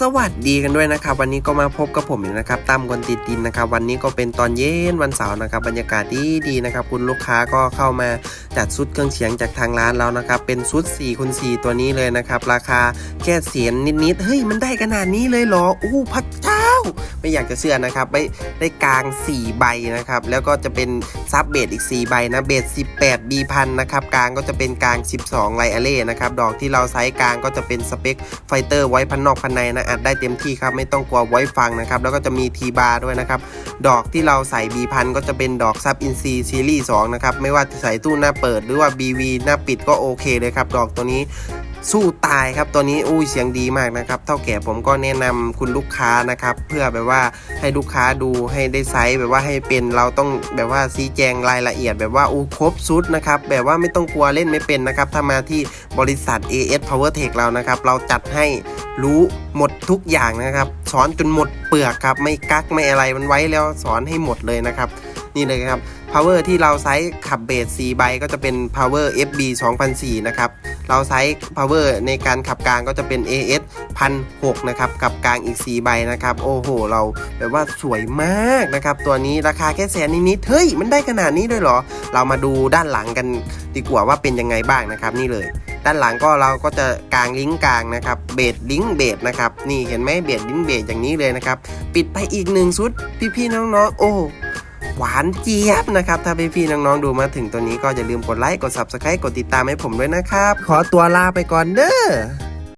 สวัสดีกันด้วยนะครับ วันนี้ก็มาพบกับผมอีกนะครับตั้มกวนติดตินนะครับ วันนี้ก็เป็นตอนเย็นวันเสาร์นะครับ บรรยากาศดีดีๆนะครับ คุณลูกค้าก็เข้ามาจัดชุดเครื่องเสียงจากทางร้านแล้วนะครับ เป็นชุด4คูณ4ตัวนี้เลยนะครับ ราคาแค่เสียนนิดๆเฮ้ยมันได้ขนาดนี้เลยเหรออู้พระเจ้า ไม่อยากจะเชื่อนะครับไม่ได้กลาง 4 ใบนะครับ แล้วก็จะเป็นซับเบสอีก 4 ใบนะเบส18 B พันนะครับกลางก็จะเป็นกลาง 12 ไลอเล่นะครับดอกที่เราไซส์กลางก็จะเป็นสเปคไฟเตอร์ไว้พันนอกพันในนะอัดได้เต็มที่ครับไม่ต้องกลัวไว้ฟังนะครับแล้วก็จะมีทีบาร์ด้วยนะครับดอกที่เราใส่ B พันก็จะเป็นดอกซับอินซีซีรีส์2นะครับไม่ว่าจะใส่ตู้หน้าเปิดหรือว่า BV หน้าปิดก็โอเคเลยครับดอกตัวนี้สู้ตายครับตัวนี้อุ้ยเสียงดีมากนะครับเท่าแก่ผมก็แนะนำคุณลูกค้านะครับเพื่อแบบว่าให้ลูกค้าดูให้ได้ไซส์แบบว่าให้เป็นเราต้องแบบว่าชี้แจงรายละเอียด แบบว่าอู้ครบชุดนะครับแบบว่าไม่ต้องกลัวเล่นไม่เป็นนะครับถ้ามาที่บริษัท AS Power Tech เรานะครับเราจัดให้รู้หมดดทุกอย่างนะครับ สอนจนหมดเปลือกครับ ไม่กักไม่อะไรมันไว้แล้วสอนให้หมดเลยนะครับ นี่เลยครับ power ที่เราใช้ขับเบส4ใบก็จะเป็น power FB 2004นะครับ เราใช้ power ในการขับกลางก็จะเป็น AS 1006นะครับ กับกลางอีก 4 ใบนะครับ โอ้โห เราแบบว่าสวยมากนะครับ ตัวนี้ราคาแค่แสนนิดๆเฮ้ย มันได้ขนาดนี้ด้วยเหรอ เรามาดูด้านหลังกันดีกว่าว่าเป็นยังไงบ้างนะครับ นี่เลย ด้านหลังก็เราก็จะกางลิงก์กลางนะครับเบดลิงก์เบดนะครับนี่เห็นไหมเบดลิงก์เบดอย่างนี้เลยนะครับ ปิดไปอีกหนึ่งชุดพี่ๆน้องๆโอ้หวานเจี๊ยบนะครับ ถ้าพี่ๆน้องๆดูมาถึงตัวนี้ก็อย่าลืมกดไลค์กด Subscribe กดติดตามให้ผมด้วยนะครับ ขอตัวลาไปก่อนเด้อ